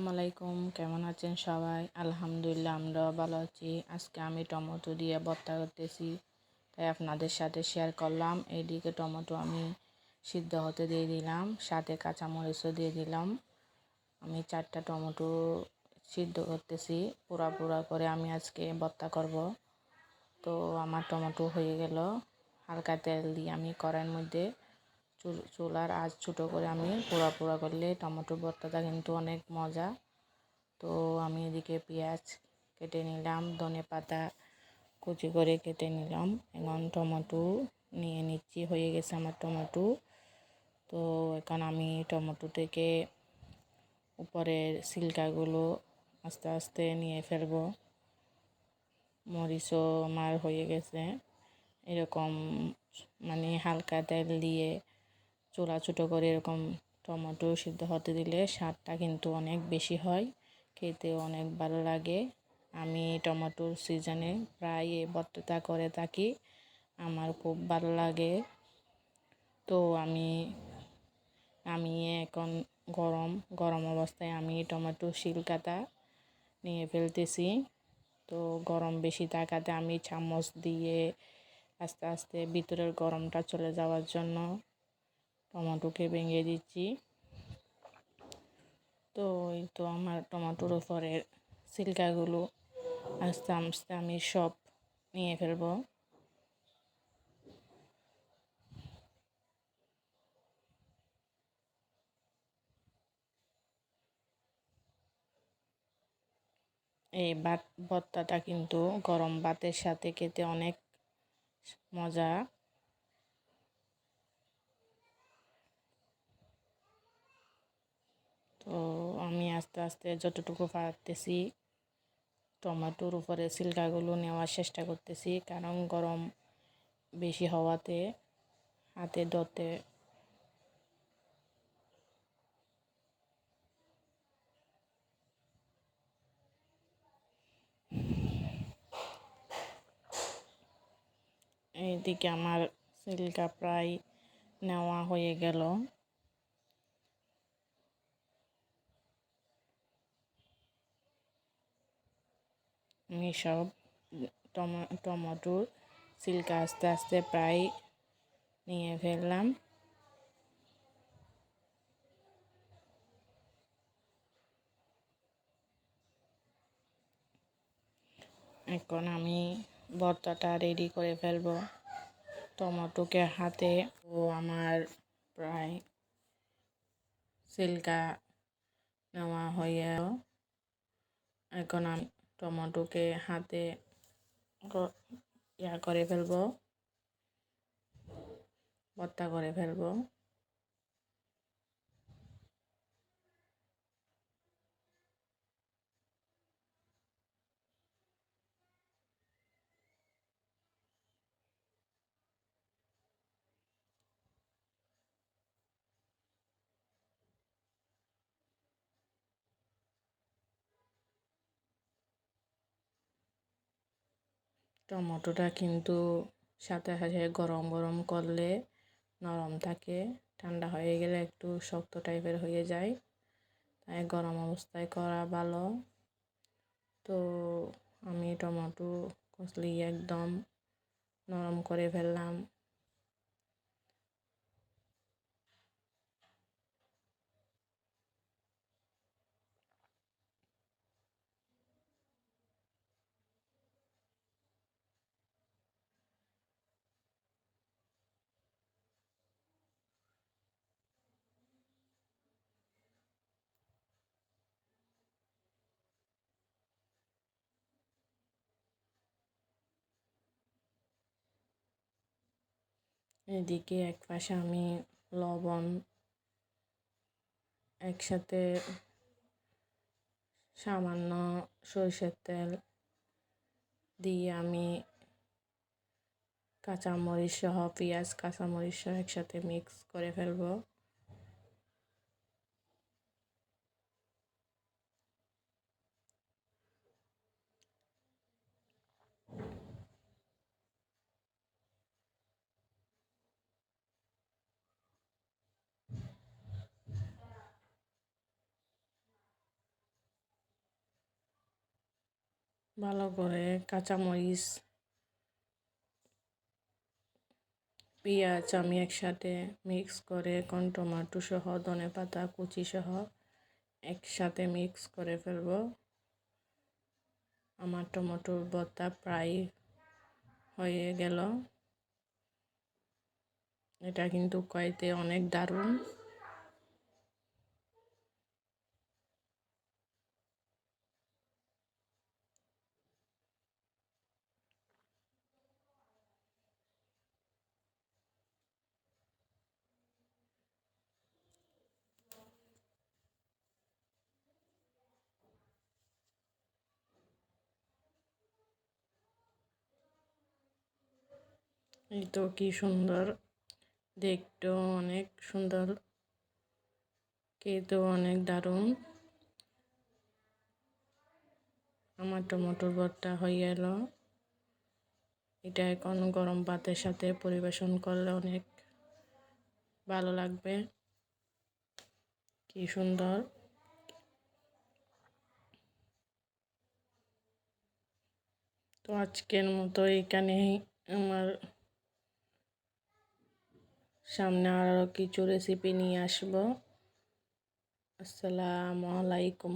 আসসালামু আলাইকুম, কেমন আছেন সবাই? আলহামদুলিল্লাহ, আমরাও ভালো আছি। আজকে আমি টমেটো দিয়ে ভর্তা করতেছি, তাই আপনাদের সাথে শেয়ার করলাম। এইদিকে টমেটো আমি সিদ্ধ হতে দিয়ে দিলাম, সাথে কাঁচামরিচও দিয়ে দিলাম। আমি চারটা টমেটো সিদ্ধ করতেছি পুরা পুরা করে আমি আজকে ভর্তা করব। তো আমার টমেটো হয়ে গেল, হালকা তেল দিয়ে আমি কড়াইয়ের মধ্যে চুলার আজ ছোটো করে আমি পোড়া পোড়া করলে টমেটো ভর্তাটা কিন্তু অনেক মজা। তো আমি এদিকে পেঁয়াজ কেটে নিলাম, ধনে পাতা কুচি করে কেটে নিলাম। এখন টমেটো নিয়ে নিচ্ছি, হয়ে গেছে আমার টমেটো। তো এখন আমি টমেটো থেকে উপরের সিল্কাগুলো আস্তে আস্তে নিয়ে ফেলব। মরিচও আমার হয়ে গেছে। এরকম মানে হালকা তেল দিয়ে চোলা ছোটো করে এরকম টমেটো সিদ্ধ হতে দিলে স্বাদটা কিন্তু অনেক বেশি হয় খেতে অনেক ভালো লাগে। আমি টমেটোর সিজনে প্রায় ভর্তাটা করে থাকি, আমার খুব ভালো লাগে। তো আমি আমি এখন গরম গরম অবস্থায় আমি টমেটো শিলকাটা নিয়ে ফেলতেছি। তো গরম বেশি থাকাতে আমি চামচ দিয়ে আস্তে আস্তে ভিতরের গরমটা চলে যাওয়ার জন্য টমেটোকে ভেঙে দিচ্ছি। তো এই তো আমার টমেটোর উপরের সিল্কাগুলো আস্তে আস্তে আমি সব নিয়ে ফেলব। এই ভাত, ভর্তাটা কিন্তু গরম ভাতের সাথে খেতে অনেক মজা। তো আমি আস্তে আস্তে যতটুকু পারতেছি টমেটোর উপরে সিল্কাগুলো নেওয়ার চেষ্টা করতেছি, কারণ গরম বেশি হওয়াতে হাতে ধরতে এইদিকে আমার সিল্কা প্রায় নেওয়া হয়ে গেল। আমি সব টমেটোর সিল্কা আস্তে আস্তে প্রায় নিয়ে ফেললাম। এখন আমি ভর্তাটা রেডি করে ফেলব টমেটোকে হাতে। ও আমার প্রায় সিল্কা নেওয়া হয়ে এখন আমি টমেটোকে হাতে ইয়া করে ফেলব ভর্তা করে ফেলব। টমেটোটা কিন্তু সাথে সাথে গরম গরম করলে নরম থাকে। ঠান্ডা হয়ে গেলে একটু শক্ত টাইপের হয়ে যায়। তাই গরম অবস্থায় করা ভালো। তো আমি টমেটো কসলি একদম নরম করে ফেললাম। এদিকে এক পাশে আমি লবণ একসাথে সামান্য সরষের তেল দিয়ে আমি কাঁচামরিচ সহ, পেঁয়াজ, কাঁচামরিচ সহ একসাথে মিক্স করে ফেলব। ভালো করে কাঁচামরিচ, পেঁয়াজ আমি একসাথে মিক্স করে কোন টমাটো সহ, ধনে পাতা, কুচি সহ একসাথে মিক্স করে ফেলব। আমার টমেটোর ভর্তা প্রায় হয়ে গেল। এটা কিন্তু কয়েতে অনেক দারুণ। এই তো কি সুন্দর। দেখতেও অনেক সুন্দর। খেতেও অনেক দারুণ। আমার টমেটোর ভর্তা হয়ে এলো এটা এখন গরম ভাতের সাথে পরিবেশন করলে অনেক ভালো লাগবে। কি সুন্দর। তো আজকের মতো এখানেই আমার সামনে আরও কিছু রেসিপি নিয়ে আসব। আসসালামু আলাইকুম।